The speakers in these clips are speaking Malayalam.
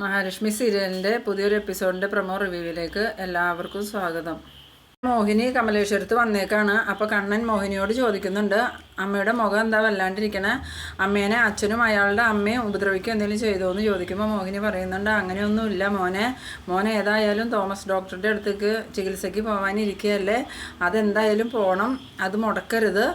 മഹാലക്ഷ്മി സീരിയലിന്റെ പുതിയൊരു എപ്പിസോഡിന്റെ പ്രമോ റിവ്യൂവിലേക്ക് എല്ലാവർക്കും സ്വാഗതം. മോഹിനി കമലേശ്വരത്ത് വന്നേക്കാണ്. അപ്പോൾ കണ്ണൻ മോഹിനിയോട് ചോദിക്കുന്നുണ്ട് അമ്മയുടെ മുഖം എന്താ വല്ലാണ്ടിരിക്കണേ? അമ്മേനെ അച്ഛനും അയാളുടെ അമ്മയും ഉപദ്രവിക്കുക എന്തെങ്കിലും ചെയ്തോ എന്ന് ചോദിക്കുമ്പോൾ മോഹിനി പറയുന്നുണ്ട് അങ്ങനെയൊന്നുമില്ല മോനെ. മോനെ ഏതായാലും തോമസ് ഡോക്ടറുടെ അടുത്തേക്ക് ചികിത്സയ്ക്ക് പോകാനിരിക്കുകയല്ലേ അതെന്തായാലും പോകണം അത് മുടക്കരുത്.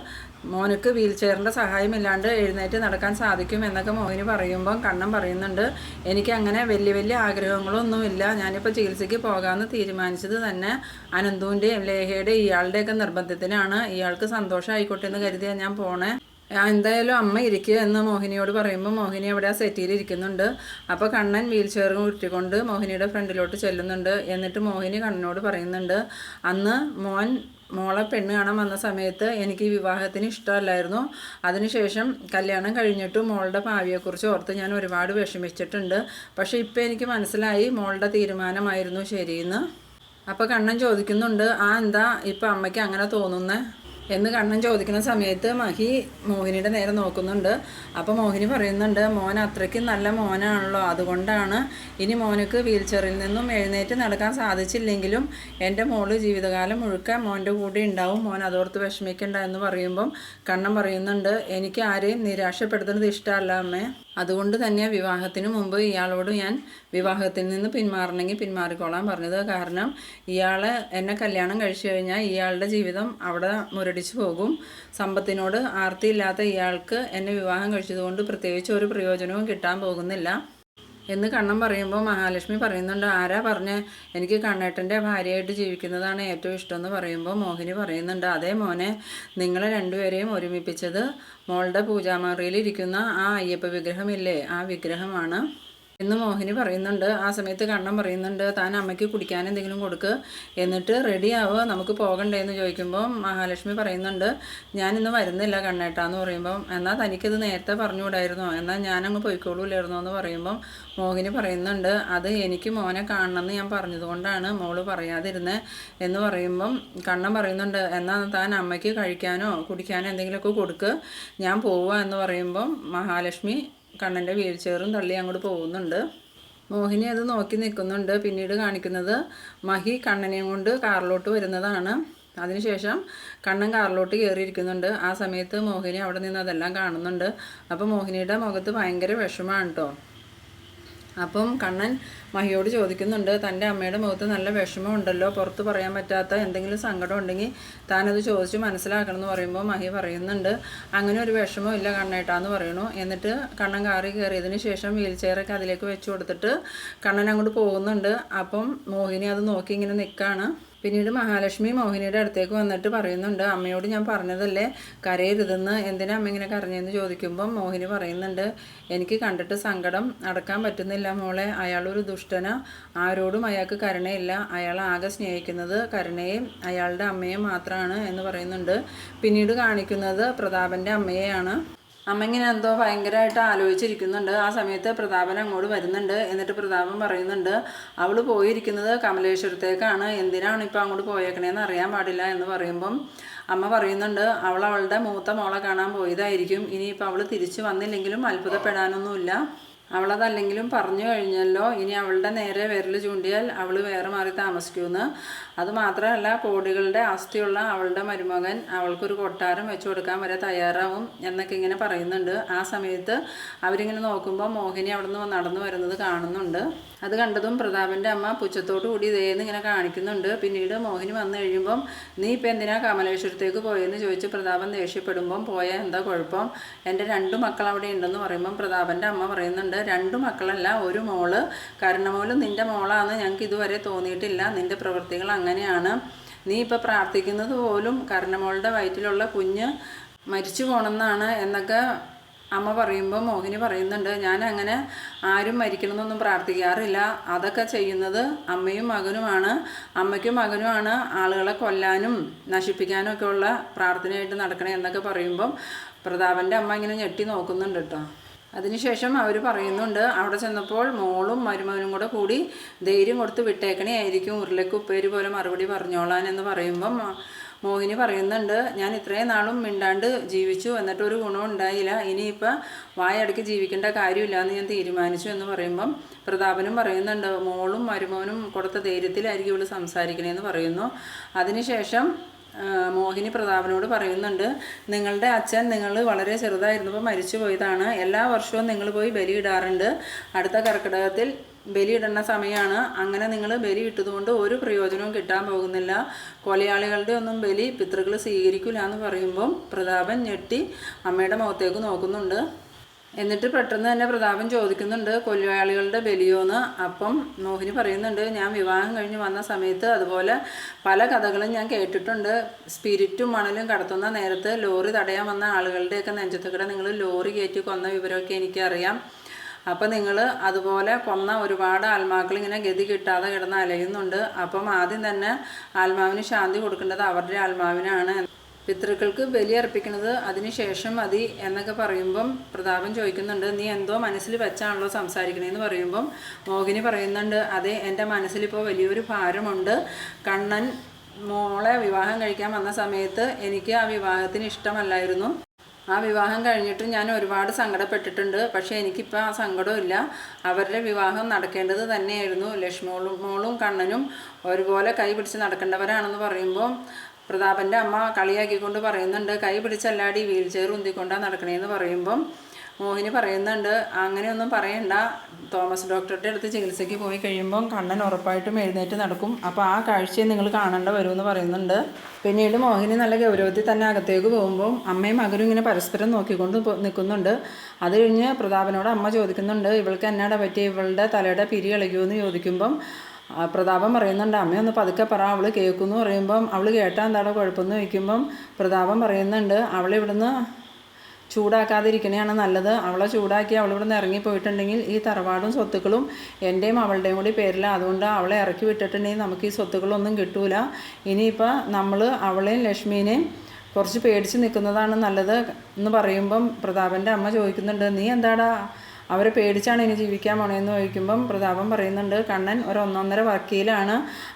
മോനക്ക് വീൽ ചെയറിന്റെ സഹായമില്ലാണ്ട് എഴുന്നേറ്റ് നടക്കാൻ സാധിക്കും എന്നൊക്കെ മോഹിനി പറയുമ്പം കണ്ണം പറയുന്നുണ്ട്. എനിക്ക് അങ്ങനെ വലിയ വലിയ ആഗ്രഹങ്ങളൊന്നുമില്ല. ഞാനിപ്പോൾ ചികിത്സയ്ക്ക് പോകാമെന്ന് തീരുമാനിച്ചത് തന്നെ അനന്തുവിന്റെയും ലേഹയുടെയും ഇയാളുടെയൊക്കെ നിർബന്ധത്തിനാണ്. ഇയാൾക്ക് സന്തോഷമായിക്കോട്ടെ എന്ന് കരുതിയാൽ ഞാൻ പോണേ. ആ, എന്തായാലും അമ്മ ഇരിക്കുക എന്ന് മോഹിനിയോട് പറയുമ്പോൾ മോഹിനി അവിടെ ആ സെറ്റിയിൽ ഇരിക്കുന്നുണ്ട്. അപ്പോൾ കണ്ണൻ വീൽ ചെയർ ഉരുട്ടിക്കൊണ്ട് മോഹിനിയുടെ ഫ്രണ്ടിലോട്ട് ചെല്ലുന്നുണ്ട്. എന്നിട്ട് മോഹിനി കണ്ണനോട് പറയുന്നുണ്ട് അന്ന് മോൻ മോളെ പെണ്ണ് കാണാൻ വന്ന സമയത്ത് എനിക്ക് വിവാഹത്തിന് ഇഷ്ടമല്ലായിരുന്നു. അതിനുശേഷം കല്യാണം കഴിഞ്ഞിട്ടും മോളുടെ ഭാവിയെക്കുറിച്ച് ഓർത്ത് ഞാൻ ഒരുപാട് വിഷമിച്ചിട്ടുണ്ട്. പക്ഷേ ഇപ്പോൾ എനിക്ക് മനസ്സിലായി മോളുടെ തീരുമാനമായിരുന്നു ശരിയെന്ന്. അപ്പോൾ കണ്ണൻ ചോദിക്കുന്നുണ്ട് ആ എന്താ ഇപ്പം അമ്മയ്ക്ക് അങ്ങനെ തോന്നുന്നേ? എന്ന് കണ്ണൻ ചോദിക്കുന്ന സമയത്ത് മഹി മോഹിനിയുടെ നേരെ നോക്കുന്നുണ്ട്. അപ്പോൾ മോഹിനി പറയുന്നുണ്ട് മോൻ അത്രയ്ക്ക് നല്ല മോനാണല്ലോ. അതുകൊണ്ടാണ് ഇനി മോനക്ക് വീൽ ചെയറിൽ നിന്നും എഴുന്നേറ്റ് നടക്കാൻ സാധിച്ചില്ലെങ്കിലും എന്റെ മോൾ ജീവിതകാലം മുഴുക്ക മോന്റെ കൂടെ ഉണ്ടാവും. മോൻ അതോർത്ത് വിഷമിക്കണ്ട എന്ന് പറയുമ്പം കണ്ണൻ പറയുന്നുണ്ട് എനിക്ക് ആരെയും നിരാശപ്പെടുത്തുന്നത് ഇഷ്ടമല്ല അമ്മേ. അതുകൊണ്ട് തന്നെ വിവാഹത്തിന് മുമ്പ് ഇയാളോട് ഞാൻ വിവാഹത്തിൽ നിന്ന് പിന്മാറണമെങ്കിൽ പിന്മാറിക്കോളാൻ പറഞ്ഞത് കാരണം ഇയാൾ എന്നെ കല്യാണം കഴിച്ചു കഴിഞ്ഞാൽ ഇയാളുടെ ജീവിതം അവിടെ മുരടിച്ചു പോകും. സമ്പത്തിനോട് ആർത്തിയില്ലാത്ത ഇയാൾക്ക് എന്നെ വിവാഹം കഴിച്ചതുകൊണ്ട് പ്രത്യേകിച്ച് ഒരു പ്രയോജനവും കിട്ടാൻ പോകുന്നില്ല. എന്ന് കണ്ണൻ പറയുമ്പോൾ മഹാലക്ഷ്മി പറയുന്നുണ്ട് ആരാ പറഞ്ഞ്? എനിക്ക് കണ്ണേട്ടന്റെ ഭാര്യയായിട്ട് ജീവിക്കുന്നതാണ് ഏറ്റവും ഇഷ്ടം എന്ന് പറയുമ്പോൾ മോഹിനി പറയുന്നുണ്ട് അതേ മോനെ നിങ്ങളെ രണ്ടുപേരെയും ഒരുമിപ്പിച്ചത് മോളുടെ പൂജാമറിയിൽ ഇരിക്കുന്ന ആ അയ്യപ്പ വിഗ്രഹമില്ലേ? ആ വിഗ്രഹമാണ് എന്ന് മോഹിനി പറയുന്നുണ്ട്. ആ സമയത്ത് കണ്ണൻ പറയുന്നുണ്ട് താൻ അമ്മയ്ക്ക് കുടിക്കാൻ എന്തെങ്കിലും കൊടുക്ക്. എന്നിട്ട് റെഡി ആവുക നമുക്ക് പോകണ്ടേ എന്ന് ചോദിക്കുമ്പോൾ മഹാലക്ഷ്മി പറയുന്നുണ്ട് ഞാൻ ഇന്ന് വരുന്നില്ല കണ്ണേട്ടാന്ന് പറയുമ്പം എന്നാൽ തനിക്കിത് നേരത്തെ പറഞ്ഞുകൂടായിരുന്നോ? എന്നാൽ ഞാനങ്ങ് പോയിക്കോളൂലായിരുന്നോ എന്ന് പറയുമ്പം മോഹിനി പറയുന്നുണ്ട് അത് എനിക്ക് മോനെ കാണണമെന്ന് ഞാൻ പറഞ്ഞതുകൊണ്ടാണ് മോൾ പറയാതിരുന്നത് എന്ന് പറയുമ്പം കണ്ണൻ പറയുന്നുണ്ട് എന്നാൽ താൻ അമ്മയ്ക്ക് കഴിക്കാനോ കുടിക്കാനോ എന്തെങ്കിലുമൊക്കെ കൊടുക്ക്. ഞാൻ പോവുക എന്ന് പറയുമ്പം മഹാലക്ഷ്മി കണ്ണന്റെ വീൽ ചെയറും തള്ളി അങ്ങോട്ട് പോകുന്നുണ്ട്. മോഹിനി അത് നോക്കി നിൽക്കുന്നുണ്ട്. പിന്നീട് കാണിക്കുന്നത് മഹി കണ്ണനെയും കൊണ്ട് കാറിലോട്ട് വരുന്നതാണ്. അതിനുശേഷം കണ്ണൻ കാറിലോട്ട് കയറിയിരിക്കുന്നുണ്ട്. ആ സമയത്ത് മോഹിനി അവിടെ നിന്ന് അതെല്ലാം കാണുന്നുണ്ട്. അപ്പോൾ മോഹിനിയുടെ മുഖത്ത് ഭയങ്കര വിഷമമാണ് കേട്ടോ. അപ്പം കണ്ണൻ മഹിയോട് ചോദിക്കുന്നുണ്ട് തന്റെ അമ്മയുടെ മുഖത്ത് നല്ല വിഷമമുണ്ടല്ലോ പുറത്ത് പറയാൻ പറ്റാത്ത എന്തെങ്കിലും സങ്കടം ഉണ്ടെങ്കിൽ താനത് ചോദിച്ച് മനസ്സിലാക്കണം എന്ന് പറയുമ്പോൾ മഹി പറയുന്നുണ്ട് അങ്ങനെ ഒരു വിഷമം ഇല്ല കണ്ണേട്ടാന്ന് പറയണു എന്നിട്ട് കണ്ണൻ കാറി കയറിയതിന് ശേഷം വീൽ ചെയറൊക്കെ അതിലേക്ക് വെച്ച് കൊടുത്തിട്ട് കണ്ണൻ അങ്ങോട്ട് പോകുന്നുണ്ട്. അപ്പം മോഹിനി അത് നോക്കി ഇങ്ങനെ നിൽക്കുകയാണ് പിന്നീട് മഹാലക്ഷ്മി മോഹിനിയുടെ അടുത്തേക്ക് വന്നിട്ട് പറയുന്നുണ്ട് അമ്മയോട് ഞാൻ പറഞ്ഞതല്ലേ? കരയരുതെന്ന്. എന്തിനാ അമ്മ ഇങ്ങനെ കരഞ്ഞെന്ന് ചോദിക്കുമ്പം മോഹിനി പറയുന്നുണ്ട് എനിക്ക് കണ്ടിട്ട് സങ്കടം അടക്കാൻ പറ്റുന്നില്ല മോളെ. അയാളൊരു ദുഷ്ടന. ആരോടും അയാൾക്ക് കരുണയില്ല. അയാൾ ആകെ സ്നേഹിക്കുന്നത് കരുണയും അയാളുടെ അമ്മയും മാത്രമാണ് എന്ന് പറയുന്നുണ്ട്. പിന്നീട് കാണിക്കുന്നത് പ്രതാപന്റെ അമ്മയെയാണ്. അമ്മ ഇങ്ങനെ എന്തോ ഭയങ്കരമായിട്ട് ആലോചിച്ചിരിക്കുന്നുണ്ട്. ആ സമയത്ത് പ്രതാപൻ അങ്ങോട്ട് വരുന്നുണ്ട്. എന്നിട്ട് പ്രതാപൻ പറയുന്നുണ്ട് അവൾ പോയിരിക്കുന്നത് കമലേശ്വരത്തേക്കാണ്. എന്തിനാണ് ഇപ്പോൾ അങ്ങോട്ട് പോയേക്കണേന്ന് അറിയാൻ പാടില്ല. എന്ന് പറയുമ്പം അമ്മ പറയുന്നുണ്ട് അവൾ അവളുടെ മൂത്ത മോളെ കാണാൻ പോയതായിരിക്കും. ഇനിയിപ്പോൾ അവൾ തിരിച്ചു വന്നില്ലെങ്കിലും അത്ഭുതപ്പെടാനൊന്നുമില്ല. അവളതല്ലെങ്കിലും പറഞ്ഞു കഴിഞ്ഞല്ലോ. ഇനി അവളുടെ നേരെ വിരൽ ചൂണ്ടിയാൽ അവൾ വേറെ മാറി താമസിക്കുമെന്ന് അതുമാത്രമല്ല കോടികളുടെ ആസ്തിയുള്ള അവളുടെ മരുമകൻ അവൾക്കൊരു കൊട്ടാരം വെച്ചു കൊടുക്കാൻ വരെ തയ്യാറാവും എന്നൊക്കെ ഇങ്ങനെ പറയുന്നുണ്ട്. ആ സമയത്ത് അവരിങ്ങനെ നോക്കുമ്പോൾ മോഹിനി അവിടെ നിന്ന് നടന്നു വരുന്നത് കാണുന്നുണ്ട്. അത് കണ്ടതും പ്രതാപന്റെ അമ്മ പുച്ഛത്തോടു കൂടി ഇതേന്ന് ഇങ്ങനെ കാണിക്കുന്നുണ്ട്. പിന്നീട് മോഹിനി വന്നു കഴിയുമ്പം നീ ഇപ്പം എന്തിനാ കമലേശ്വരത്തേക്ക് പോയെന്ന് ചോദിച്ച് പ്രതാപൻ ദേഷ്യപ്പെടുമ്പം പോയാൽ എന്താ കുഴപ്പം? എന്റെ രണ്ട് മക്കൾ അവിടെ ഉണ്ടെന്ന് പറയുമ്പം പ്രതാപന്റെ അമ്മ പറയുന്നുണ്ട് രണ്ട് മക്കളല്ല ഒരു മോൾ. കരുണമോൾ നിന്റെ മോളാന്ന് ഞങ്ങൾക്ക് ഇതുവരെ തോന്നിയിട്ടില്ല. നിന്റെ പ്രവൃത്തികൾ അങ്ങനെയാണ്. നീ ഇപ്പോൾ പ്രാർത്ഥിക്കുന്നത് പോലും കരുണമോളുടെ വയറ്റിലുള്ള കുഞ്ഞ് മരിച്ചു പോകണമെന്നാണ് എന്നൊക്കെ അമ്മ പറയുമ്പോൾ മോഹിനി പറയുന്നുണ്ട്. ഞാൻ അങ്ങനെ ആരും മരിക്കണമെന്നൊന്നും പ്രാർത്ഥിക്കാറില്ല. അതൊക്കെ ചെയ്യുന്നത് അമ്മയും മകനുമാണ്. അമ്മയ്ക്കും മകനുമാണ് ആളുകളെ കൊല്ലാനും നശിപ്പിക്കാനും ഒക്കെ ഉള്ള പ്രാർത്ഥനയായിട്ട് നടക്കണേ എന്നൊക്കെ പറയുമ്പം പ്രതാപന്റെ അമ്മ ഇങ്ങനെ ഞെട്ടി നോക്കുന്നുണ്ട് കേട്ടോ. അതിനുശേഷം അവർ പറയുന്നുണ്ട് അവിടെ ചെന്നപ്പോൾ മോളും മരുമകനും കൂടെ കൂടി ധൈര്യം കൊടുത്ത് വിട്ടേക്കണേ ആയിരിക്കും ഉരുളക്ക് ഉപ്പേര് പോലെ മറുപടി പറഞ്ഞോളാൻ എന്ന് പറയുമ്പം മോഹിനി പറയുന്നുണ്ട് ഞാൻ ഇത്രയും നാളും മിണ്ടാണ്ട് ജീവിച്ചു എന്നിട്ട് ഒരു ഉണ്ടായില്ല. ഇനിയിപ്പോൾ വായടക്കി ജീവിക്കേണ്ട കാര്യമില്ല എന്ന് ഞാൻ തീരുമാനിച്ചു എന്ന് പറയുമ്പം പ്രതാപനും പറയുന്നുണ്ട് മോളും മരുമോനും കൊടുത്ത ധൈര്യത്തിലായിരിക്കും സംസാരിക്കണേ എന്ന് പറയുന്നു. അതിനുശേഷം മോഹിനി പ്രതാപനോട് പറയുന്നുണ്ട് നിങ്ങളുടെ അച്ഛൻ നിങ്ങൾ വളരെ ചെറുതായിരുന്നപ്പോൾ മരിച്ചു പോയതാണ്. എല്ലാ വർഷവും നിങ്ങൾ പോയി ബലിയിടാറുണ്ട് അടുത്ത കർക്കിടകത്തിൽ ബലിയിടുന്ന സമയമാണ് അങ്ങനെ നിങ്ങൾ ബലി ഇട്ടതുകൊണ്ട് ഒരു പ്രയോജനവും കിട്ടാൻ പോകുന്നില്ല. കൊലയാളികളുടെ ഒന്നും ബലി പിതൃകൾ സ്വീകരിക്കില്ല എന്ന് പറയുമ്പം പ്രതാപൻ ഞെട്ടി അമ്മയുടെ മുഖത്തേക്ക് നോക്കുന്നുണ്ട്. എന്നിട്ട് പെട്ടെന്ന് തന്നെ പ്രതാപൻ ചോദിക്കുന്നുണ്ട് കൊലയാളികളുടെ ബലിയോന്ന്? അപ്പം മോഹിനി പറയുന്നുണ്ട് ഞാൻ വിവാഹം കഴിഞ്ഞ് വന്ന സമയത്ത് അതുപോലെ പല കഥകളും ഞാൻ കേട്ടിട്ടുണ്ട്. സ്പിരിറ്റും മണലും കടത്തുന്ന നേരത്ത് ലോറി തടയാൻ വന്ന ആളുകളുടെയൊക്കെ നെഞ്ചത്തുകൂടെ നിങ്ങൾ ലോറി കയറ്റി കൊന്ന വിവരമൊക്കെ എനിക്കറിയാം. അപ്പം നിങ്ങൾ അതുപോലെ കൊന്ന ഒരുപാട് ആത്മാക്കൾ ഇങ്ങനെ ഗതി കിട്ടാതെ കിടന്ന് അലയുന്നുണ്ട്. അപ്പം ആദ്യം തന്നെ ആത്മാവിന് ശാന്തി കൊടുക്കേണ്ടത് അവരുടെ ആത്മാവിനാണ്. പിതൃക്കൾക്ക് ബലി അർപ്പിക്കുന്നത് അതിനുശേഷം മതി എന്നൊക്കെ പറയുമ്പം പ്രതാപൻ ചോദിക്കുന്നുണ്ട് നീ എന്തോ മനസ്സിൽ വെച്ചാണല്ലോ സംസാരിക്കണേന്ന് പറയുമ്പം മോഹിനി പറയുന്നുണ്ട് അതെ എന്റെ മനസ്സിലിപ്പോൾ വലിയൊരു ഭാരമുണ്ട്. കണ്ണൻ മോളെ വിവാഹം കഴിക്കാൻ വന്ന സമയത്ത് എനിക്ക് ആ വിവാഹത്തിന് ഇഷ്ടമല്ലായിരുന്നു. ആ വിവാഹം കഴിഞ്ഞിട്ട് ഞാൻ ഒരുപാട് സങ്കടപ്പെട്ടിട്ടുണ്ട്. പക്ഷേ എനിക്കിപ്പോൾ ആ സങ്കടമില്ല അവരുടെ വിവാഹം നടക്കേണ്ടത് തന്നെയായിരുന്നു. ലക്ഷ്മോളും മോളും കണ്ണനും ഒരുപോലെ കൈ പിടിച്ച് നടക്കേണ്ടവരാണെന്ന് പറയുമ്പോൾ പ്രതാപന്റെ അമ്മ കളിയാക്കിക്കൊണ്ട് പറയുന്നുണ്ട് കൈ പിടിച്ചല്ലാടി വീൽ ചെയർ ഉന്തിക്കൊണ്ടാണ് നടക്കണേന്ന് പറയുമ്പം മോഹിനി പറയുന്നുണ്ട് അങ്ങനെയൊന്നും പറയണ്ട. തോമസ് ഡോക്ടറുടെ അടുത്ത് ചികിത്സയ്ക്ക് പോയി കഴിയുമ്പം കണ്ണൻ ഉറപ്പായിട്ടും എഴുന്നേറ്റ് നടക്കും. അപ്പോൾ ആ കാഴ്ചയെ നിങ്ങൾ കാണേണ്ട വരുമെന്ന് പറയുന്നുണ്ട്. പിന്നീട് മോഹിനി നല്ല ഗൗരവത്തിൽ തന്നെ അകത്തേക്ക് പോകുമ്പോൾ അമ്മയും മകനും ഇങ്ങനെ പരസ്പരം നോക്കിക്കൊണ്ട് നിൽക്കുന്നുണ്ട്. അത് കഴിഞ്ഞ് പ്രതാപനോട് അമ്മ ചോദിക്കുന്നുണ്ട് ഇവൾക്ക് എന്നാടാ പറ്റിയ? ഇവളുടെ തലയുടെ പിരി ഇളകിയോന്ന് ചോദിക്കുമ്പം ആ, പ്രതാപൻ പറയുന്നുണ്ട് അമ്മയൊന്ന് പതുക്കെ പറ അവൾ കേൾക്കുന്നു. പറയുമ്പം അവൾ കേട്ടാൽ എന്താണോ കുഴപ്പമെന്ന് ചോദിക്കുമ്പം പ്രതാപം പറയുന്നുണ്ട് അവളിവിടുന്ന് ചൂടാക്കാതിരിക്കണയാണ് നല്ലത്. അവളെ ചൂടാക്കി അവളിവിടുന്ന് ഇറങ്ങി ഇറങ്ങിപ്പോയിട്ടുണ്ടെങ്കിൽ ഈ തറവാടും സ്വത്തുക്കളും എന്റെയും അവളുടെയും കൂടി പേരില്ല അതുകൊണ്ട് അവളെ ഇറക്കി വിട്ടിട്ടുണ്ടെങ്കിൽ നമുക്ക് ഈ സ്വത്തുക്കളൊന്നും കിട്ടൂല. ഇനിയിപ്പോൾ നമ്മൾ അവളെയും ലക്ഷ്മീനെയും കുറച്ച് പേടിച്ച് നിൽക്കുന്നതാണ് നല്ലത് എന്ന് പറയുമ്പം പ്രതാപന്റെ അമ്മ ചോദിക്കുന്നുണ്ട് നീ എന്താടാ അവരെ പേടിച്ചാണ് ഇനി ജീവിക്കാൻ പോണേന്ന് ചോദിക്കുമ്പം പ്രതാപം പറയുന്നുണ്ട് കണ്ണൻ ഒരു ഒന്നൊന്നര വക്കീലാണ്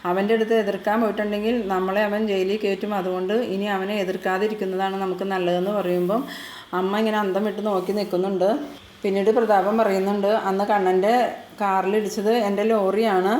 അവന്റെ അടുത്ത് എതിർക്കാൻ പോയിട്ടുണ്ടെങ്കിൽ നമ്മളെ അവൻ ജയിലിൽ കയറ്റും. അതുകൊണ്ട് ഇനി അവനെ എതിർക്കാതിരിക്കുന്നതാണ് നമുക്ക് നല്ലതെന്ന് പറയുമ്പം അമ്മ ഇങ്ങനെ അന്തം വിട്ട് നോക്കി നിൽക്കുന്നുണ്ട്. പിന്നീട് പ്രതാപം പറയുന്നുണ്ട് അന്ന് കണ്ണന്റെ കാറിലിടിച്ചത് എന്റെ ലോറിയാണ്.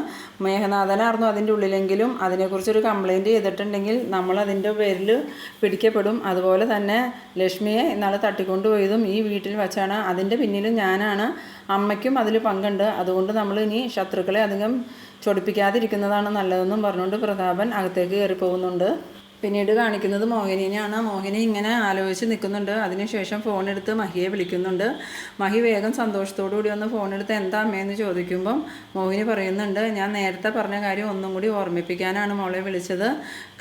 മേഘനാഥനായിരുന്നു അതിന്റെ ഉള്ളിലെങ്കിലും അതിനെക്കുറിച്ചൊരു കംപ്ലൈന്റ് ചെയ്തിട്ടുണ്ടെങ്കിൽ നമ്മൾ അതിന്റെ പേരിൽ പിടിക്കപ്പെടും. അതുപോലെ തന്നെ ലക്ഷ്മിയെ ഇന്നാൾ തട്ടിക്കൊണ്ടുപോയതും ഈ വീട്ടിൽ വച്ചാണ്. അതിന്റെ പിന്നിലും ഞാനാണ്. അമ്മയ്ക്കും അതിൽ പങ്കുണ്ട്. അതുകൊണ്ട് നമ്മൾ ഇനി ശത്രുക്കളെ അധികം ചൊടിപ്പിക്കാതിരിക്കുന്നതാണ് നല്ലതെന്നും പറഞ്ഞുകൊണ്ട് പ്രതാപൻ അകത്തേക്ക് കയറി പോകുന്നുണ്ട് പിന്നീട് കാണിക്കുന്നത് മോഹിനിനെയാണ്. മോഹിനി ഇങ്ങനെ ആലോചിച്ച് നിൽക്കുന്നുണ്ട്. അതിനുശേഷം ഫോണെടുത്ത് മഹിയെ വിളിക്കുന്നുണ്ട്. മഹി വേഗം കൂടി ഒന്ന് ഫോണെടുത്ത് എന്താ അമ്മയെന്ന് ചോദിക്കുമ്പം മോഹിനി പറയുന്നുണ്ട് ഞാൻ നേരത്തെ പറഞ്ഞ കാര്യം ഒന്നും കൂടി ഓർമ്മിപ്പിക്കാനാണ് മോളെ വിളിച്ചത്.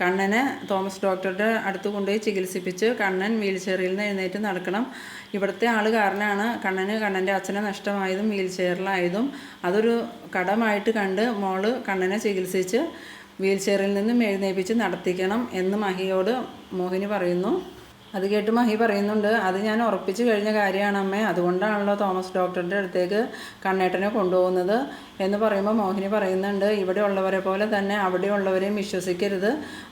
കണ്ണനെ തോമസ് ഡോക്ടറുടെ അടുത്ത് കൊണ്ടുപോയി ചികിത്സിപ്പിച്ച് കണ്ണൻ വീൽ ചെയറിൽ നിന്ന് എഴുന്നേറ്റ് നടക്കണം. ഇവിടുത്തെ ആൾ കാരണമാണ് കണ്ണന് കണ്ണന്റെ അച്ഛനെ നഷ്ടമായതും വീൽ ചെയറിലായതും അതൊരു കടമായിട്ട് കണ്ട് മോൾ കണ്ണനെ ചികിത്സിച്ച് വീൽ ചെയറിൽ നിന്നും എഴുന്നേൽപ്പിച്ച് നടത്തിക്കണം എന്ന് മഹിയോട് മോഹിനി പറയുന്നു. അത് കേട്ട് മഹി പറയുന്നുണ്ട് അത് ഞാൻ ഉറപ്പിച്ച് കഴിഞ്ഞ കാര്യമാണ് അമ്മേ. അതുകൊണ്ടാണല്ലോ തോമസ് ഡോക്ടറുടെ അടുത്തേക്ക് കണ്ണേട്ടനെ കൊണ്ടുപോകുന്നത്. എന്ന് പറയുമ്പോൾ മോഹിനി പറയുന്നുണ്ട് ഇവിടെ ഉള്ളവരെ പോലെ തന്നെ അവിടെ ഉള്ളവരെയും വിശ്വസിക്കരുത്.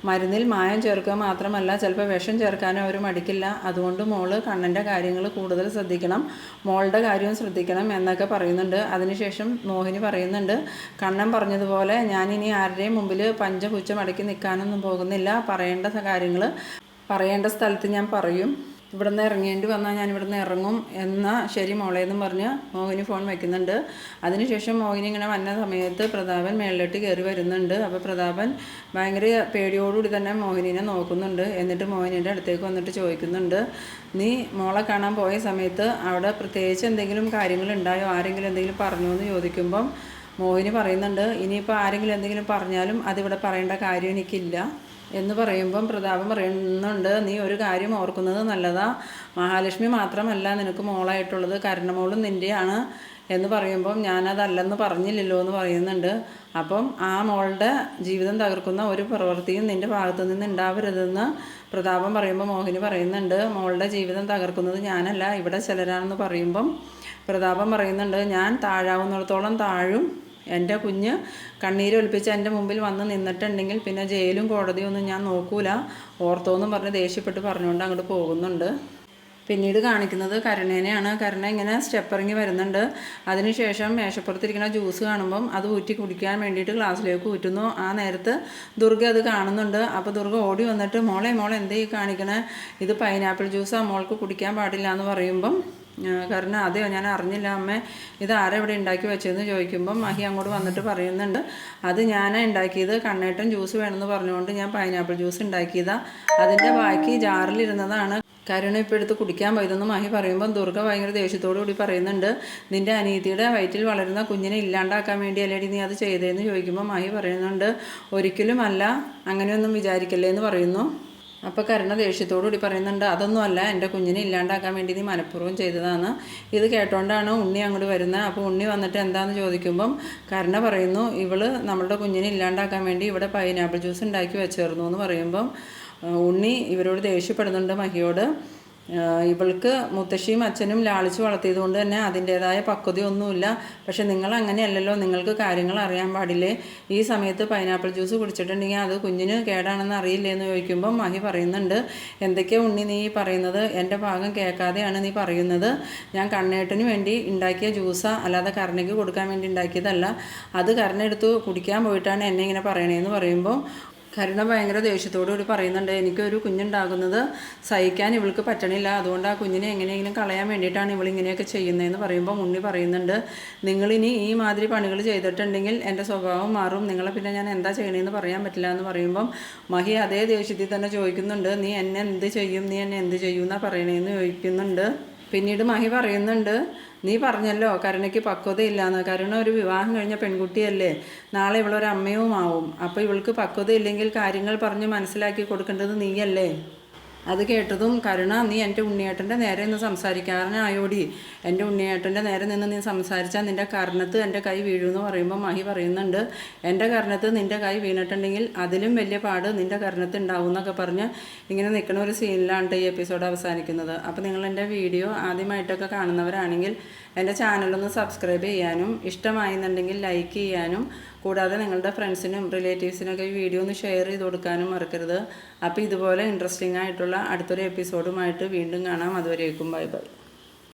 മരുന്നിൽ മായം ചേർക്കുക മാത്രമല്ല ചിലപ്പോൾ വിഷം ചേർക്കാനും അവർ മടിക്കില്ല. അതുകൊണ്ട് മോൾ കണ്ണന്റെ കാര്യങ്ങൾ കൂടുതൽ ശ്രദ്ധിക്കണം മോളുടെ കാര്യവും ശ്രദ്ധിക്കണം എന്നൊക്കെ പറയുന്നുണ്ട്. അതിനുശേഷം മോഹിനി പറയുന്നുണ്ട് കണ്ണൻ പറഞ്ഞതുപോലെ ഞാനിനി ആരുടെയും മുമ്പിൽ പഞ്ചപുച്ച മടക്കി നിൽക്കാനൊന്നും പോകുന്നില്ല. പറയേണ്ട കാര്യങ്ങൾ പറയേണ്ട സ്ഥലത്ത് ഞാൻ പറയും. ഇവിടുന്ന് ഇറങ്ങേണ്ടി വന്നാൽ ഞാൻ ഇവിടുന്ന് ഇറങ്ങും എന്നാൽ ശരി മോളെ എന്ന് പറഞ്ഞ് മോഹിനി ഫോൺ വയ്ക്കുന്നുണ്ട് അതിനുശേഷം മോഹിനി ഇങ്ങനെ വന്ന സമയത്ത് പ്രതാപൻ മേളിലോട്ട് കയറി വരുന്നുണ്ട്. അപ്പോൾ പ്രതാപൻ ഭയങ്കര പേടിയോടുകൂടി തന്നെ മോഹിനിനെ നോക്കുന്നുണ്ട്. എന്നിട്ട് മോഹിനിയുടെ അടുത്തേക്ക് വന്നിട്ട് ചോദിക്കുന്നുണ്ട് നീ മോളെ കാണാൻ പോയ സമയത്ത് അവിടെ പ്രത്യേകിച്ച് എന്തെങ്കിലും കാര്യങ്ങൾ ഉണ്ടായോ? ആരെങ്കിലും എന്തെങ്കിലും പറഞ്ഞോ? എന്ന് ചോദിക്കുമ്പം മോഹിനി പറയുന്നുണ്ട് ഇനിയിപ്പോൾ ആരെങ്കിലും എന്തെങ്കിലും പറഞ്ഞാലും അതിവിടെ പറയേണ്ട കാര്യം എനിക്കില്ല. എന്ന് പറയുമ്പം പ്രതാപം പറയുന്നുണ്ട് നീ ഒരു കാര്യം ഓർക്കുന്നത് നല്ലതാ. മഹാലക്ഷ്മി മാത്രമല്ല നിനക്ക് മോളായിട്ടുള്ളത്. കരണമോളും നിന്റെയാണ് എന്ന് പറയുമ്പം ഞാനതല്ലെന്ന് പറഞ്ഞില്ലല്ലോ എന്ന് പറയുന്നുണ്ട്. അപ്പം ആ മോളുടെ ജീവിതം തകർക്കുന്ന ഒരു പ്രവൃത്തിയും നിന്റെ ഭാഗത്തു നിന്ന് ഉണ്ടാവരുതെന്ന് പ്രതാപം പറയുമ്പോൾ മോഹിനി പറയുന്നുണ്ട്. മോളുടെ ജീവിതം തകർക്കുന്നത് ഞാനല്ല ഇവിടെ ചിലരാണെന്ന് പറയുമ്പം പ്രതാപം പറയുന്നുണ്ട് ഞാൻ താഴാവുന്നിടത്തോളം താഴും. എന്റെ കുഞ്ഞ് കണ്ണീരൊലിപ്പിച്ച് എന്റെ മുമ്പിൽ വന്ന് നിന്നിട്ടുണ്ടെങ്കിൽ പിന്നെ ജയിലും കോടതിയും ഒന്നും ഞാൻ നോക്കൂല. ഓർത്തോന്നും പറഞ്ഞ് ദേഷ്യപ്പെട്ട് പറഞ്ഞുകൊണ്ട് അങ്ങോട്ട് പോകുന്നുണ്ട്. പിന്നീട് കാണിക്കുന്നത് കരുണേനെയാണ്. കരുണ ഇങ്ങനെ സ്റ്റെപ്പ് ഇറങ്ങി വരുന്നുണ്ട്. അതിനുശേഷം മേശപ്പുറത്തിരിക്കുന്ന ജ്യൂസ് കാണുമ്പം അത് ഊറ്റി കുടിക്കാൻ വേണ്ടിയിട്ട് ഗ്ലാസ്സിലേക്ക് ഊറ്റുന്നു. ആ നേരത്ത് ദുർഗ അത് കാണുന്നുണ്ട്. അപ്പോൾ ദുർഗ ഓടി വന്നിട്ട് മോളെ മോളെ എന്തേ കാണിക്കണേ? ഇത് പൈനാപ്പിൾ ജ്യൂസാണ് മോൾക്ക് കുടിക്കാൻ പാടില്ല എന്ന് പറയുമ്പം കരുണ അതെയോ? ഞാൻ അറിഞ്ഞില്ല അമ്മ. ഇത് ആരാ ഇവിടെ ഉണ്ടാക്കി വെച്ചതെന്ന് ചോദിക്കുമ്പം മഹി അങ്ങോട്ട് വന്നിട്ട് പറയുന്നുണ്ട്. അത് ഞാനാണ് ഉണ്ടാക്കിയത്. കണ്ണേട്ടൻ ജ്യൂസ് വേണമെന്ന് പറഞ്ഞുകൊണ്ട് ഞാൻ പൈനാപ്പിൾ ജ്യൂസ് ഉണ്ടാക്കിയതാണ് അതിന്റെ ബാക്കി ജാറിലിരുന്നതാണ് കരുണ ഇപ്പോൾ എടുത്ത് കുടിക്കാൻ പോയതെന്ന് മഹി പറയുമ്പോൾ ദുർഗ ഭയങ്കര ദേഷ്യത്തോടു കൂടി പറയുന്നുണ്ട്. നിന്റെ അനീതിയുടെ വയറ്റിൽ വളരുന്ന കുഞ്ഞിനെ ഇല്ലാണ്ടാക്കാൻ വേണ്ടി അല്ലേടി നീ അത് ചെയ്തതെന്ന് ചോദിക്കുമ്പോൾ മഹി പറയുന്നുണ്ട്. ഒരിക്കലും അല്ല അങ്ങനെയൊന്നും വിചാരിക്കല്ലേ എന്ന് പറയുന്നു. അപ്പോൾ കരുണ ദേഷ്യത്തോടു കൂടി പറയുന്നുണ്ട് അതൊന്നുമല്ല എന്റെ കുഞ്ഞിനെ ഇല്ലാണ്ടാക്കാൻ വേണ്ടി നീ മനഃപൂർവം ചെയ്തതാണ്. ഇത് കേട്ടോണ്ടാണ് ഉണ്ണി അങ്ങോട്ട് വരുന്നത് അപ്പോൾ ഉണ്ണി വന്നിട്ട് എന്താണെന്ന് ചോദിക്കുമ്പം കരുണ പറയുന്നു ഇവൾ നമ്മളുടെ കുഞ്ഞിനെ ഇല്ലാണ്ടാക്കാൻ വേണ്ടി ഇവിടെ പൈനാപ്പിൾ ജ്യൂസ് ഉണ്ടാക്കി വെച്ചേർന്നു എന്ന് പറയുമ്പം ഉണ്ണി ഇവരോട് ദേഷ്യപ്പെടുന്നുണ്ട് മഹിയോട്. ഇവൾക്ക് മുത്തശ്ശിയും അച്ഛനും ലാളിച്ച് വളർത്തിയത് കൊണ്ട് തന്നെ അതിന്റേതായ പക്വതയൊന്നുമില്ല. പക്ഷെ നിങ്ങൾ അങ്ങനെയല്ലല്ലോ നിങ്ങൾക്ക് കാര്യങ്ങൾ അറിയാൻ പാടില്ലേ? ഈ സമയത്ത് പൈനാപ്പിൾ ജ്യൂസ് കുടിച്ചിട്ടുണ്ടെങ്കിൽ അത് കുഞ്ഞിന് കേടാണെന്ന് അറിയില്ലേ എന്ന് ചോദിക്കുമ്പോൾ മഹി പറയുന്നുണ്ട്. എന്തൊക്കെയാണ് ഉണ്ണി നീ പറയുന്നത്? എന്റെ ഭാഗം കേൾക്കാതെയാണ് നീ പറയുന്നത്. ഞാൻ കണ്ണേട്ടന് വേണ്ടി ഉണ്ടാക്കിയ ജ്യൂസാ അല്ലാതെ കരുണയ്ക്ക് കൊടുക്കാൻ വേണ്ടി ഉണ്ടാക്കിയതല്ല. അത് കരണെടുത്ത് കുടിക്കാൻ പോയിട്ടാണ് എന്നെ ഇങ്ങനെ പറയണേന്ന് പറയുമ്പോൾ കരുണ ഭയങ്കര ദേഷ്യത്തോടു കൂടി പറയുന്നുണ്ട് എനിക്കൊരു കുഞ്ഞുണ്ടാകുന്നത് സഹിക്കാൻ ഇവൾക്ക് പറ്റണില്ല. അതുകൊണ്ട് ആ കുഞ്ഞിനെ എങ്ങനെയെങ്കിലും കളയാൻ വേണ്ടിയിട്ടാണ് ഇവൾ ഇങ്ങനെയൊക്കെ ചെയ്യുന്നതെന്ന് പറയുമ്പോൾ ഉണ്ണി പറയുന്നുണ്ട്. നിങ്ങളിനി ഈ മാതിരി പണികൾ ചെയ്തിട്ടുണ്ടെങ്കിൽ എന്റെ സ്വഭാവം മാറും. നിങ്ങളെ പിന്നെ ഞാൻ എന്താ ചെയ്യണമെന്ന് പറയാൻ പറ്റില്ല എന്ന് പറയുമ്പം മഹി അതേ ദേഷ്യത്തിൽ തന്നെ ചോദിക്കുന്നുണ്ട് നീ എന്നെ എന്ത് ചെയ്യും? നീ എന്നെ എന്ത് ചെയ്യും എന്നാണ് പറയണേന്ന് ചോദിക്കുന്നുണ്ട്. പിന്നീട് മഹി പറയുന്നുണ്ട് നീ പറഞ്ഞല്ലോ കരുണയ്ക്ക് പക്വതയില്ലാന്ന്. കരുണ ഒരു വിവാഹം കഴിഞ്ഞ പെൺകുട്ടിയല്ലേ. നാളെ ഇവളൊരു അമ്മയുമാവും അപ്പോൾ ഇവൾക്ക് പക്വതയില്ലെങ്കിൽ കാര്യങ്ങൾ പറഞ്ഞ് മനസ്സിലാക്കി കൊടുക്കേണ്ടത് നീയല്ലേ? അത് കേട്ടതും കരുണ നീ എന്റെ ഉണ്ണിയേട്ടന്റെ നേരെ നിന്ന് സംസാരിക്കാരനായോടി എന്റെ ഉണ്ണിയേട്ടന്റെ നേരെ നിന്ന് നീ സംസാരിച്ചാൽ നിന്റെ കർണത്ത് എന്റെ കൈ വീഴുമെന്ന് പറയുമ്പോൾ മഹി പറയുന്നുണ്ട്. എന്റെ കർണത്ത് നിന്റെ കൈ വീണിട്ടുണ്ടെങ്കിൽ അതിലും വലിയ പാട് നിന്റെ കർണത്ത് ഉണ്ടാവും എന്നൊക്കെ പറഞ്ഞ് ഇങ്ങനെ നിൽക്കുന്ന ഒരു സീനിലാണ് ഈ എപ്പിസോഡ് അവസാനിക്കുന്നത്. അപ്പോൾ നിങ്ങൾ എന്റെ വീഡിയോ ആദ്യമായിട്ടൊക്കെ കാണുന്നവരാണെങ്കിൽ എന്റെ ചാനലൊന്ന് സബ്സ്ക്രൈബ് ചെയ്യാനും ഇഷ്ടമായിരുന്നുണ്ടെങ്കിൽ ലൈക്ക് ചെയ്യാനും കൂടാതെ നിങ്ങളുടെ ഫ്രണ്ട്സിനും റിലേറ്റീവ്സിനൊക്കെ ഈ വീഡിയോ ഒന്ന് ഷെയർ ചെയ്ത് കൊടുക്കാനും മറക്കരുത്. അപ്പോൾ ഇതുപോലെ ഇൻട്രസ്റ്റിംഗ് ആയിട്ടുള്ള അടുത്തൊരു എപ്പിസോഡുമായിട്ട് വീണ്ടും കാണാം. അതുവരേക്കും ബൈ ബൈ.